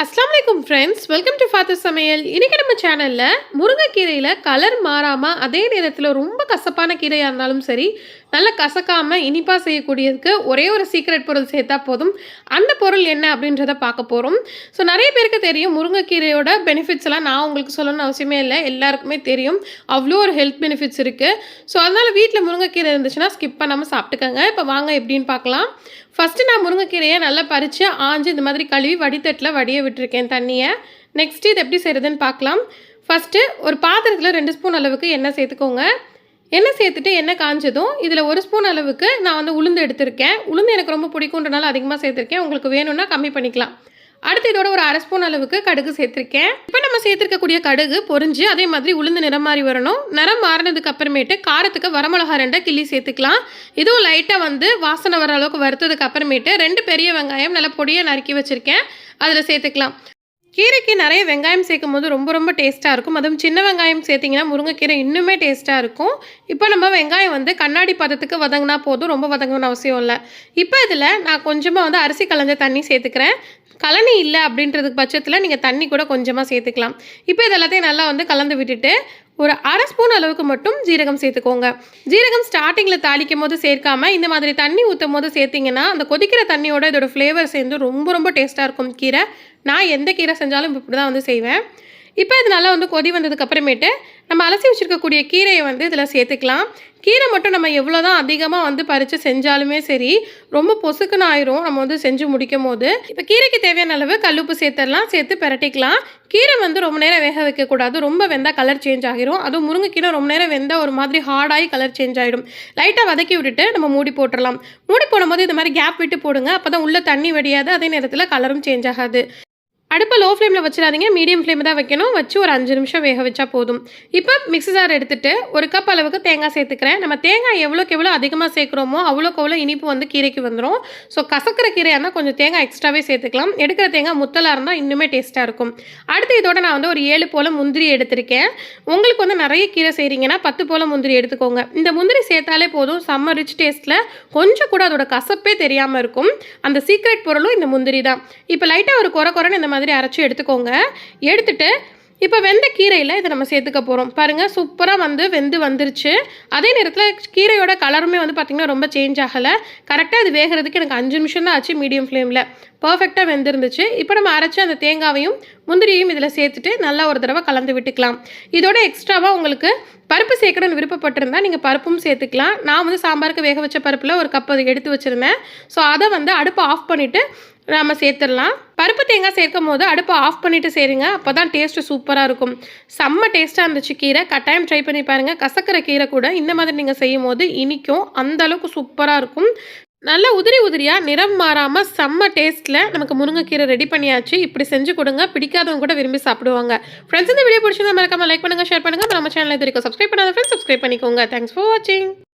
வணக்கம் friends welcome to father சமையல் இன்றைக்கி நம்ம சேனலில் முருங்கைக்கீரையில் கலர் மாறாமல் அதே நேரத்தில் ரொம்ப கசப்பான கீரையாக இருந்தாலும் சரி நல்லா கசக்காமல் இனிப்பாக செய்யக்கூடியதுக்கு ஒரே ஒரு சீக்ரெட் பொருள் சேர்த்தா போதும். அந்த பொருள் என்ன அப்படின்றத பார்க்க போகிறோம் ஸோ நிறைய பேருக்கு தெரியும் முருங்கைக்கீரையோட பெனிஃபிட்ஸ் எல்லாம். நான் உங்களுக்கு சொல்லணும்னு அவசியமே இல்லை. எல்லாருக்குமே தெரியும். அவ்வளோ ஒரு ஹெல்த் பெனிஃபிட்ஸ் இருக்குது ஸோ அதனால் வீட்டில் முருங்கைக்கீரை இருந்துச்சுன்னா ஸ்கிப் பண்ணாமல் சாப்பிட்டுக்கோங்க. இப்போ வாங்க எப்படின்னு பார்க்கலாம். ஃபஸ்ட்டு நான் முருங்கைக்கீரையை நல்லா பறித்து ஆஞ்சு இந்த மாதிரி கழுவி வடித்தட்டில் வடிய விட்டுருக்கேன் தண்ணியை. நெக்ஸ்ட்டு இது எப்படி செய்கிறதுன்னு பார்க்கலாம். ஃபஸ்ட்டு ஒரு பாத்திரத்தில் ரெண்டு ஸ்பூன் அளவுக்கு எண்ணெய் சேர்த்துக்கோங்க. எண்ணெய் சேர்த்துட்டு எண்ணெய் காஞ்சதும் இதில் ஒரு ஸ்பூன் அளவுக்கு நான் வந்து உளுந்து எடுத்திருக்கேன். உளுந்து எனக்கு ரொம்ப பிடிக்குன்றனால அதிகமாக சேர்த்துருக்கேன். உங்களுக்கு வேணும்னா கம்மி பண்ணிக்கலாம். அடுத்து இதோட ஒரு அரை ஸ்பூன் அளவுக்கு கடுகு சேர்த்துருக்கேன். இப்போ நம்ம சேர்த்துருக்கக்கூடிய கடுகு பொரிஞ்சு அதே மாதிரி உளுந்து நிறம் மாறி வரணும். நிறம் மாறினதுக்கு அப்புறமேட்டு காரத்துக்கு வரமிளகா ரெண்டை கிள்ளி சேர்த்துக்கலாம். இதுவும் லைட்டாக வந்து வாசனை வர அளவுக்கு வறுத்ததுக்கு அப்புறமேட்டு ரெண்டு பெரிய வெங்காயம் நல்லா பொடியை நறுக்கி வச்சுருக்கேன். அதில் சேர்த்துக்கலாம். கீரைக்கு நிறைய வெங்காயம் சேர்க்கும் போது ரொம்ப ரொம்ப டேஸ்ட்டாக இருக்கும். அதுவும் சின்ன வெங்காயம் சேர்த்திங்கன்னா முருங்கைக்கீரை இன்னுமே டேஸ்ட்டாக இருக்கும். இப்போ நம்ம வெங்காயம் வந்து கண்ணாடி பதத்துக்கு வதங்கினா போதும். ரொம்ப வதங்கணும்னு அவசியம் இல்லை. இப்போ இதில் நான் கொஞ்சமாக வந்து அரிசி கலந்த தண்ணி சேர்த்துக்கிறேன். கழனி இல்லை அப்படின்றதுக்கு பட்சத்தில் நீங்கள் தண்ணி கூட கொஞ்சமாக சேர்த்துக்கலாம். இப்போ இது எல்லாத்தையும் நல்லா வந்து கலந்து விட்டுட்டு ஒரு அரை ஸ்பூன் அளவுக்கு மட்டும் ஜீரகம் சேர்த்துக்கோங்க. ஜீரகம் ஸ்டார்டிங்கில் தாளிக்கும் போது சேர்க்காம இந்த மாதிரி தண்ணி ஊற்றும் போது சேர்த்திங்கன்னா அந்த கொதிக்கிற தண்ணியோட இதோட ஃப்ளேவர் சேர்ந்து ரொம்ப ரொம்ப டேஸ்ட்டாக இருக்கும் கீரை. நான் எந்த கீரை செஞ்சாலும் இப்படி தான் வந்து செய்வேன். இப்போ இது நல்லா வந்து கொதி வந்ததுக்கு அப்புறமேட்டு நம்ம அலசி வச்சுருக்கக்கூடிய கீரையை வந்து இதில் சேர்த்துக்கலாம். கீரை மட்டும் நம்ம எவ்வளோ தான் அதிகமாக வந்து பறித்து செஞ்சாலுமே சரி ரொம்ப பொசுக்குன்னு ஆயிரும். நம்ம வந்து செஞ்சு முடிக்கும் போது இப்போ கீரைக்கு தேவையான அளவு கல்லுப்பு சேர்த்துடலாம் சேர்த்து பிரட்டிக்கலாம். கீரை வந்து ரொம்ப நேரம் வேக வைக்கக்கூடாது. ரொம்ப வெந்தால் கலர் சேஞ்ச் ஆகிரும். அதுவும் முருங்கைக்கீரை ரொம்ப நேரம் வெந்தால் ஒரு மாதிரி ஹார்டாகி கலர் சேஞ்ச் ஆகிடும் லைட்டாக வதக்கி விட்டுட்டு நம்ம மூடி போட்டுடலாம். மூடி போடும்போது இந்த மாதிரி கேப் விட்டு போடுங்க. அப்போ தான் உள்ளே தண்ணி வடியாது. அதே நேரத்தில் கலரும் சேஞ்ச் ஆகாது. அடுப்பை லோ ஃப்ளேமில் வச்சிடாதீங்க. மீடியம் ஃப்ளேம் தான் வைக்கணும். வச்சு ஒரு அஞ்சு நிமிஷம் வேக வச்சா போதும். இப்போ மிக்ஸி ஜார் எடுத்துட்டு ஒரு கப் அளவுக்கு தேங்காய் சேர்த்துக்கிறேன். நம்ம தேங்காய் எவ்வளோக்கு எவ்வளோ அதிகமாக சேர்க்குறோமோ அவ்வளோக்கு அவ்வளோ இனிப்பு வந்து கீரைக்கு வந்துடும் ஸோ கசக்கிற கீரையாக இருந்தால் கொஞ்சம் தேங்காய் எக்ஸ்ட்ராவே சேர்த்துக்கலாம். எடுக்கிற தேங்காய் முத்தலாக இருந்தால் இன்னுமே டேஸ்ட்டாக இருக்கும். அடுத்து இதோட நான் வந்து ஒரு ஏழு போல் முந்திரி எடுத்திருக்கேன். உங்களுக்கு வந்து நிறைய கீரை செய்கிறீங்கன்னா பத்து போல் முந்திரி எடுத்துக்கோங்க. இந்த முந்திரி சேர்த்தாலே போதும். செம்ம ரிச் டேஸ்ட்டில் கொஞ்சம் கூட அதோட கசப்பே தெரியாமல் இருக்கும். அந்த சீக்ரெட் பொருளும் இந்த முந்திரி தான். இப்போ லைட்டாக ஒரு குறை குறைன்னு இந்த மாதிரி அரைச்சி எடுத்துக்கோங்க. எடுத்துட்டு இப்போ வெந்த கீரையில் இதை நம்ம சேர்த்துக்க போகிறோம் பாருங்கள் சூப்பராக வந்து வெந்து வந்துருச்சு. அதே நேரத்தில் கீரையோட கலருமே வந்து பார்த்திங்கன்னா ரொம்ப சேஞ்ச் ஆகலை. கரெக்டாக இது வேகிறதுக்கு எனக்கு அஞ்சு நிமிஷம் தான் ஆச்சு மீடியம் ஃப்ளேமில் பர்ஃபெக்டாக வெந்திருந்துச்சு. இப்போ நம்ம அரைச்சி அந்த தேங்காவையும் முந்திரியையும் இதில் சேர்த்துட்டு நல்லா ஒரு தடவை கலந்து விட்டுக்கலாம். இதோட எக்ஸ்ட்ராவாக உங்களுக்கு பருப்பு சேர்க்கணும்னு விருப்பப்பட்டிருந்தா நீங்கள் பருப்பும் சேர்த்துக்கலாம். நான் வந்து சாம்பாருக்கு வேக வச்ச பருப்பில் ஒரு கப் அது எடுத்து வச்சுருந்தேன். ஸோ அதை வந்து அடுப்பை ஆஃப் பண்ணிவிட்டு நம்ம சேர்த்துடலாம். பருப்பு தேங்காய் சேர்க்கும் போது அடுப்பை ஆஃப் பண்ணிவிட்டு சேருங்க. அப்போ தான் டேஸ்ட்டு சூப்பராக இருக்கும். செம்ம டேஸ்ட்டாக இருந்துச்சு கீரை. கட்டாயம் ட்ரை பண்ணி பாருங்கள் கசக்கிற கீரை கூட இந்த மாதிரி நீங்கள் செய்யும் போது இனிக்கும். அந்த அளவுக்கு சூப்பராக இருக்கும். நல்ல உதிரி உதிரியாக நிறம் மாறாமல் செம்ம டேஸ்ட்டில் நமக்கு முருங்கைக்கீரை ரெடி பண்ணியாச்சு. இப்படி செஞ்சு கொடுங்க. பிடிக்காதவங்க கூட விரும்பி சாப்பிடுவாங்க. ஃப்ரெண்ட்ஸ் இந்த வீடியோ பிடிச்சிருந்தா மறக்காமல் லைக் பண்ணுங்கள் ஷேர் பண்ணுங்கள் நம்ம சேனல் இது வரைக்கும் சப்ஸ்கிரைப் பண்ணாத ஃப்ரெண்ட்ஸ் சப்ஸ்கிரைப் பண்ணிக்கோங்க. தேங்க்ஸ் ஃபார் வாட்சிங்